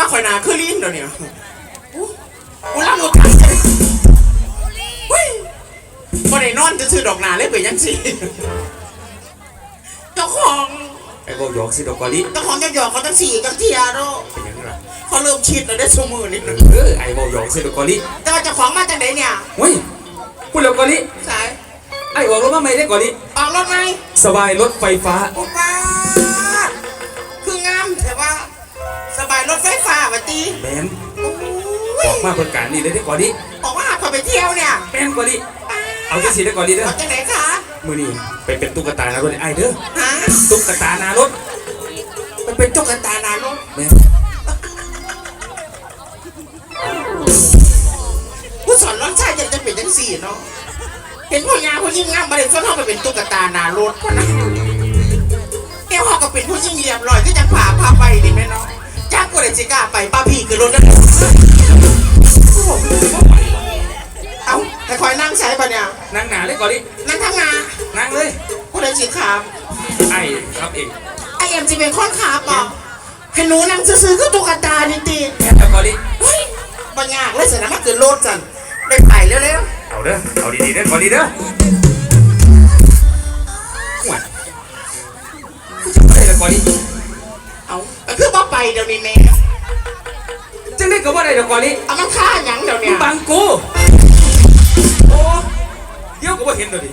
ว่าข่อยหนาคือลิ้นเดี๋ยวนี้อู้กูรับหมดทันเลยเฮ้ยพอได้นอนจะซื้อดอกหนาเลยเป็นยังสิเจ้าของไอ้บอกหยอกสิดอกกอลิเจ้าของจะหยอกเขาตั้งสี่กันเทียโรเป็นยังไงล่ะเขาเริ่มชิดแล้วได้สมือนิดนึงเออไอ้บอกหยอกสิดอกกอลิแต่ว่าเจ้าของมาจากไหนเนี่ยเฮ้ยพูดแล้วกอลิสายไอ้บอกรถมาไม่ได้กอลิออกรถไหมสบายรถไฟฟ้าโอ้ป้ ตีแมนโอ้อยอกมาคนการนี่เลยได้กอลิออกมาหาคนไปเที่ยวเนี่ยแมนกอลิเอาจังสิได้กอลิเด้อออกจากไหนคะมือนี่ไปเป็นตุ๊กตาหนารถไอ้เด้อฮะตุ๊กตาหนารถมันเป็นตุ๊กตานานุแมนผู้สอนร้อนชายอยากจะเป็นจังสี่เนาะเห็นผู้ยาผู้ยิ่งงามมาเลยส่วนเขาไปเป็นตุ๊กตานารถพะนะเอวเขาก็เป็นผู้ยิ่งเรียบร้อยก็จะพาพาไปดิแม่เนาะ จ้างกูเลยจิกล้าไปป้าพี่คือรถได้เอาแต่คอยนั่งใช้ปะเนี่ย นั่งหนาเลยกอลินั่งทำงานนั่งเลยผู้ใดจีขามไอ้ครับเองไอเอ็มจะเป็นคนขาปะให้หนูนั่งซื้อๆก็ตุ๊กตานี่ตีแม่นแล้วกอลิเฮ้ยปัญญากเลยเสียนะมันเกิดโลดจันได้ไปเร็วเอาเด้อเอาดีๆเด้อกอลิเด้อห่วยจะไปละกอลิๆเอาก็คือบ่ไป เดี๋ยวนี้แม่จังได้ก็ว่าได้ดอกกอลิเอามันฆ่าหยังเดี๋ยวมึเนี้งบังกูโอ้เดี๋ยวก็บ่เห็นเลยดิ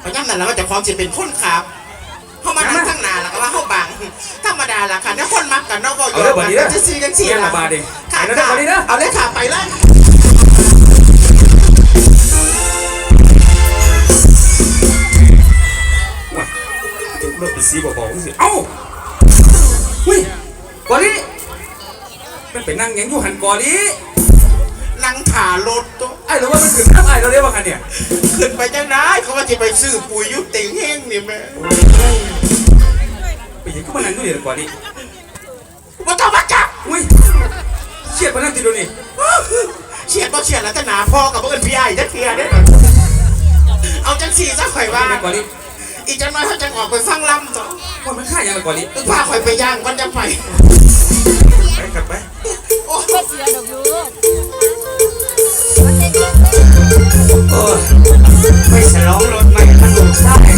เพราะงั้นนั่นแล้วมันจะความจะเป็นคนขับเข้ามานั่งข้างหน้าแล้วก็ว่าเข้าบังธรรมดาล่ะค่ะถ้าคนมักกันเนอกก็ยเอาอเด้อมบัดกันนี้เด้อจะซื้อกันสี่เรียนละระบาดเองค่ะไปเด้อค่ะบัดนี้เด้อ เอาเลยค่ะไปเลยว้ายรถเป็นสีบอกๆสิเอ้า ไปนั่งหยังอยู่หันกอลินั่งถารถตัวไอ้หรือว่ามันถึงน้ำไอ้เราเรียกว่ากันเนี่ยขึ้นไปจังได้เขาว่าจะไปซื้อปุ๋ยยุติงเฮงนี่แม่ไปหยิบเข้ามานั่งอยู่เนี่ยกอลิว่าต้องมาจับอุ้ยเครียดมานั่งติดดูนี่เชียดบ่เชียดแล้วจะหนาพ่อกับเพื่อนพี่ใหญ่จะเทียเด้อเอาจังสี่ซะข่อยว่าไม่กอลิอีกจังน้อยเขาจะออกไปฟังลำต่อว่ามันฆ่ายังไงกอลิพาข่อยไปย่างก่อนจะไปไป กลับไปโอ้ก็เสือดอกลูกโอ้ยไม่ฉลองรถใหม่มันลูกไส้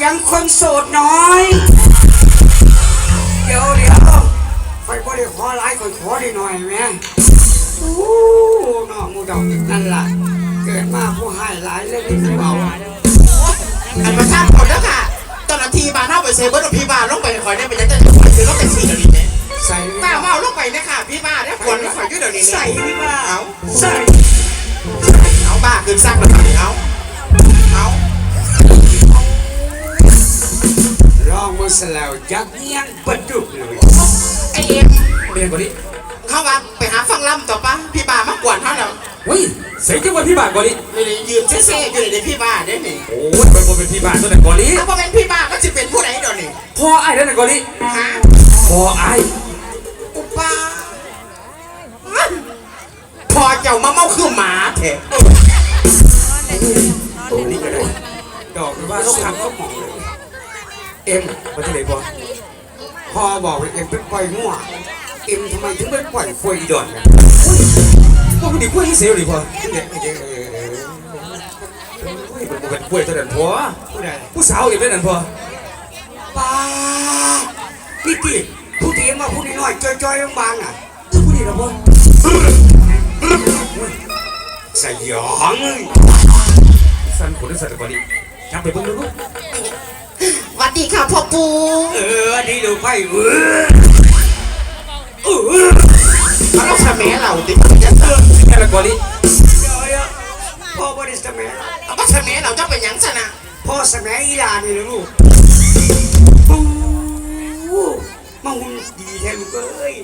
สียงคนโสดน่อย เดี๋ยวเดี๋ยวคอยบ่ได้ขอหลายคอยขอได้หน่อยแม่โอ้น้อมูดอกนั่นล่ะ เกิดมาผู้ให้หลายเลยผู้เบาอันมาทราบก่อนแล้วค่ะตอนนาทีบานเข้าไปเซเบิร์ดพี่บานลงไปข่อยได้ไปยังจะซื้อลงไปสี่เดี๋ยวนี้ใส่ป้าเมาลงไปเนี่ยค่ะพี่บ้าเนี่ยคนข่อยยุ่เดี๋ยวนี้ใส่พี่บ้าเอาใส่เอาบ้าขึ้นสร้างแล้วค่เอา ลองมือสแล้วยักเงี้ยงประดุกเลยไอเอ็มเรียนกอลิเข้ามาไปหาฟังลำต่อปะพี่บ้ามากวนเขาเนาะอุ้ยใส่จังหวะพี่บาทกอลินี่นี่ยืมเซ่ๆอยู่ในพี่บ้าเนี่ยนี่โอ้ยไปบ่เป็นพี่บาทตัวไหนกอลิถ้าพอเป็นพี่บ้าก็จะเป็นผู้ใดเดี๋ยวนี้พ่อไอ้นั่นน่ะกอลิฮะพ่อไอ้อุปาพอเจ้ามาเมาคือหมาแท้ตัวนี้ก็ได้ดอกว่าต้องทำก็หมอง เอ็มมาที่ไหนพ่อพ่อบอกว่าเอ็มเป็นปล่อยมั่วเอ็มทำไมถึงเป็นปล่อยฟวยอีดอนเนี่ยพวกมันดีกล้วยให้เสียวดิพ่อเด็กเด็กเออเออเฮ้ยมันเป็นกล้วยตัวนั้นพ่อผู้ใดผู้สาวเอ็มได้นั่นพ่อป้านี่กี่เห็นว่าผู้น้อยๆจอยๆบางๆน่ะผู้นี้ละบ่อสยองสันคนสัตว์กว่านี้ ยังไปเบิ่งดูลูกหวัดดีค่ะพ่อปูเอออันนี้ดูไพ่เออเออเอาเราสมัยเราติดจะเติมแค่ละกว่านี้เดี๋ยวพ่อบริสมัยเอาว่าสมัยเราจะเป็นหยังสนะพ่อสมัยอีหลานี่นะลูกปูมาหุ่นดีแท้ลูกเอ้ย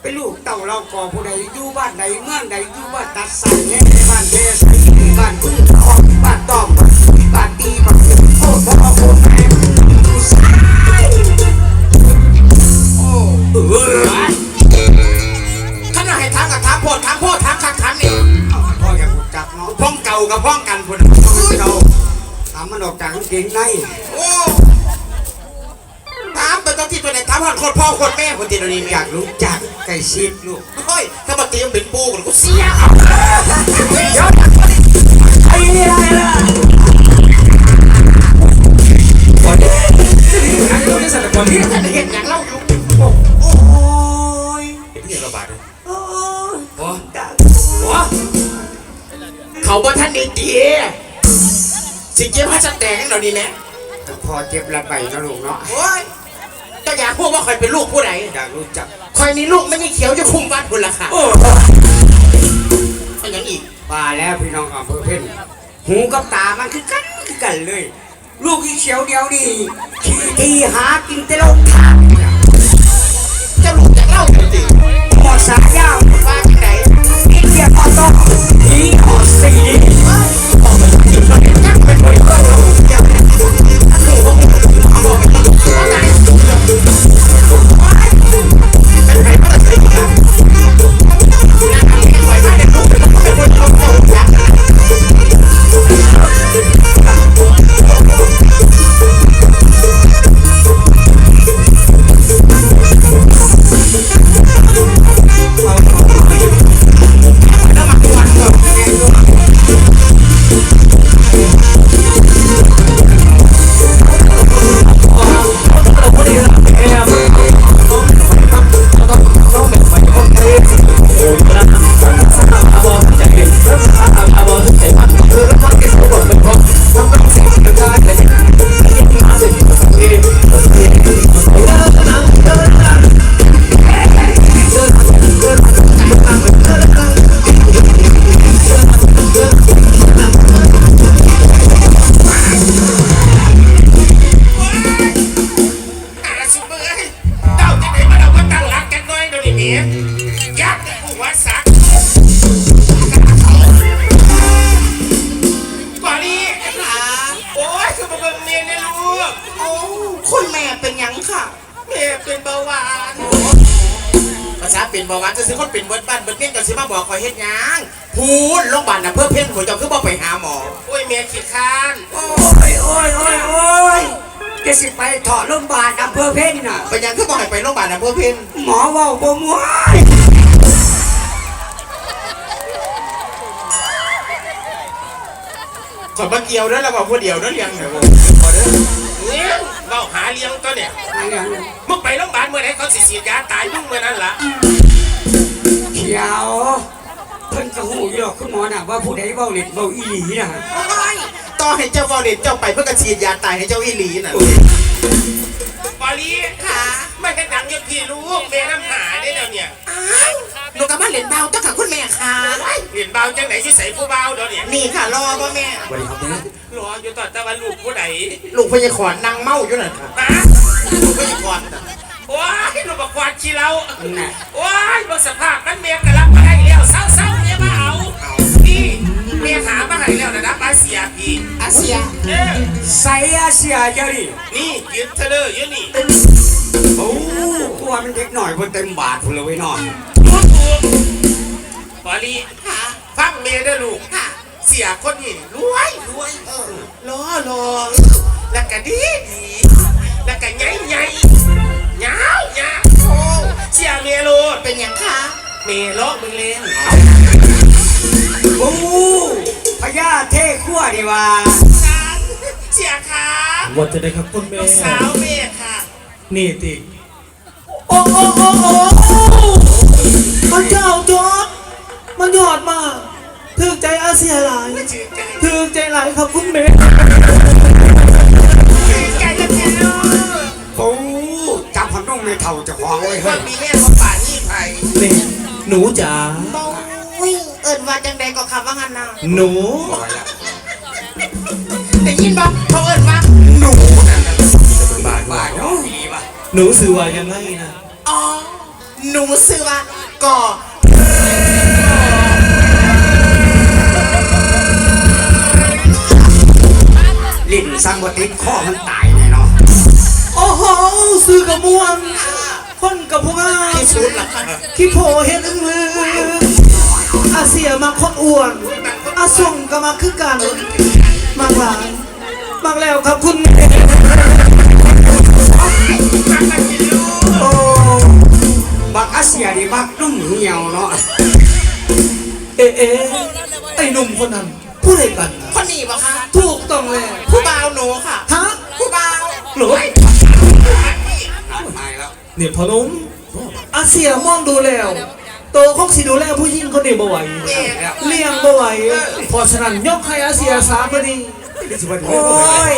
เป็นลูกเต่าเราก่อผู้ใดอยู่บ้านใดเมืองใดอยู่บ้านตัดสายแง่บ้านเทสายบ้านพึ่งทองบ้านตอมบ้านตีบ้าน โคตรพ่อโคตรแม่อยู่สายโอ้เออขนาดให้ถามกับถามโพดถามโพดถามคักถามนี่พ่ออยากจักเนาะพ้องเก่ากับพ้องกันพุ่นเราถามมันออกจากเกงในโอ้ถามไปต้องที่ตัวไหนถามผ่านคนพ่อคนแม่คนที่เรานี่ออยายากกรู้จักไก่ชิดลูกเฮ้ยถ้ามาเตรียมเป็นปูกูเสียเอาไอ้เนี่ยอะไรล่ะ ว์กว่านี้ท่านเห็นอย่างเล่าอยู่โอ้ยเห็นที่ระบาดเลยโอ้ยโอ้ดังโอ้เขาบ่ท่านได้ตีสิเก็บพระสแตงเรานี่แหละพอเจ็บระบายนะลูกเนาะโอ้ยเจ้าอยากพูดว่าคอยเป็นลูกผู้ใดอยากรู้จักคอยมีลูกไม่ใช่เขียวจะคุมบ้านคุณล่ะค่ะโอ้เป็นอย่างอีกมาแล้วพี่น้องอำเภอเพ่นหูกับตามันคือกันคือกันเลย ลูกที่เขียวเดียวนี่ขี่ทีหากินแต่ลงทางจะหลุดจากเล่าจริงหมอสายยาวร้านไหนอีเดียพอต้องผีหอสีจักเป็นคน คุณแม่เป็นหยังค่ะแม่เป็นเบาหวานภาษาเป็นเบาหวานจะซื้อคนเป็นเบิดบ้านเบิดเมี่ยงกันสิมาบอกคอยเฮ็ดหยังพูดโรงพยาบาลน่ะเพื่อเพ่นหัวเจ้าคือบ่ไปหาหมอ โอ้ยเมียขี้คร้านโอ้ยโอ้ยโอ้ยโอ้ยจะสิไปถอดโรงพยาบาลอำเภอเพ่นน่ะ เป็นหยังคือบ่ให้ไปโรงพยาบาลน่ะเพื่อเพ่นหมอเว่าบ่มวยขอมาเกี่ยวด้วยแล้วบอกผู้เดียวด้วยเลี้ยงเดี๋ยวพอเด้อ เนี่ยเราหาเลี้ยงตัวเนี่ยอะไรอย่างนั้นมึงไปโรงพยาบาลเมื่อไหร่เขาสิฉีดยาตายมึงเมื่อนั้นล่ะเขียวเพิ่นก็หูอยู่หรอกคุณหมอน่ะว่าผู้ใดเว้าเล็ดเว้าอีหลีน่ะโอ้ยต่อให้เจ้าบอลเด็เจ้าไปเพื่อกระฉีดยาตายให้เจ้าอีหลีน่ะบอลีค่ะ ไม่ให้หนังยังพี่รู้เมน้ำหาได้แล้วเนี่ยอ้าวหนูกลับบ้านเหรียญเบาเจ้าค่ะคุณแม่ค่ะ เหรียญเบาจังไหนที่ใส่ผู้เบาเดี๋ยวเนี่ยนี่ค่ะรอป่ะแม่ สวัสดีครับแม่รออยู่ตอนตะวันลูกผู้ใดลูกพญาขอนนางเมาอยู่น่ะค่ะลูกพญาขอนน่ะโอ้ยลูกบักควานขี้เราน่ะโอ้ยบสภาพมันเมียกันรับมาได้แล้วเศร้าเศร้าๆเนี่ยมาเอาพี่เมียหามาให้แล้วนะนะอาเซียพี่อาเซียเออใส่อาเซียเจ้าดินี่ยืนเธอเลยยืนนี่ โอ้กลัวมันเด็กหน่อยบ่เต็มบาทพุ่นเลยเว้ยน้องพูดถูกบอลีฟังเมียเด้อลูกเสียคนนี่รวยรวยเออรอรอแล้วก็ดีดีแล้วก็ใหญ่ใหญ่ยาวยาวโอ้เสียเมียโลดเป็นยังคะเมียโลกมึงเล่นโอ้พญาเทขั้วดีว่าเสียค่ะ วันจะได้ครับคุณแม่ ลูกสาวเมียค่ะ นี่ติโอ้โอ้โอ้โอ้พระเจ้าจอดมันยอดมากถึกใจอาเซียหลายชื่อใจถึกใจหลายครับคุณเมย์ชื่อใจจะเสียเนาะโอ้จับพันต้องไม่เท่าจะของเลยเฮ้นยมีแม่มาป่านี่ไผ่นี่หนูจ๋าโอ้ยเอิญว่าจังใดก็ขับว่างันนะหนูบอกแล้วได้ยินบ่เหนูสื่อว่ายังไงนะอ๋อ หนูซื้อว่าก่อลิ้นสังบติดข้อมันตายแน่เนาะโอ้โหสื่อกระมวลคนกับพวกงาที่สุดละค่ะขี้โผเห็นอึ้งลืออาเซียมาคนอ้วนอาส่งก็มาคือกัน มากหลายมากแล้วครับคุณ บักอาเซียนี่บักนุ่มเหี่ยวเนาะเอ๊ะเอ๊ะไอ้หนุ่มคนนั้นผู้ใดกันนะคนนี้บ่คะถูกต้องแล้วผู้บ่าวหนูค่ะฮะผู้บ่าวหรือตายแล้วเนี่ยพอหนุ่มอาเซียมองดูแล้วโตคงสิดูแลผู้หญิงคนนี้บ่ไหวเลี้ยงบ่ไหวเพราะฉะนั้นยกให้อาเซียสาพอดีโอ้ย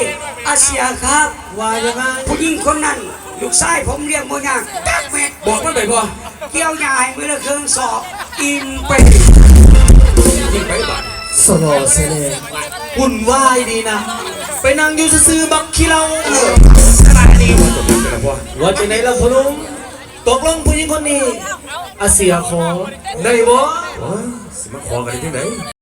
อาเซียครับว่ายังไงผู้หญิงคนนั้น ลูกชายผมเรียกบ่ยากจักเม็ดบอกมันไปบ่เกี่ยวยาให้มือละเครื่องสอบอิ่มไปยิงไปบ้านสโลเสเลหุ่นวายดีนะ ไปนั่งอยู่ซื่อๆบักขี้เราสบายดีจบกันแล้วพ่อว่าจะไหนล่ะพอหนุ่มตกลงผู้หญิงคนนี้อาเซียขอได้บ่โอ้ยสิมาขอกันได้ที่ไหน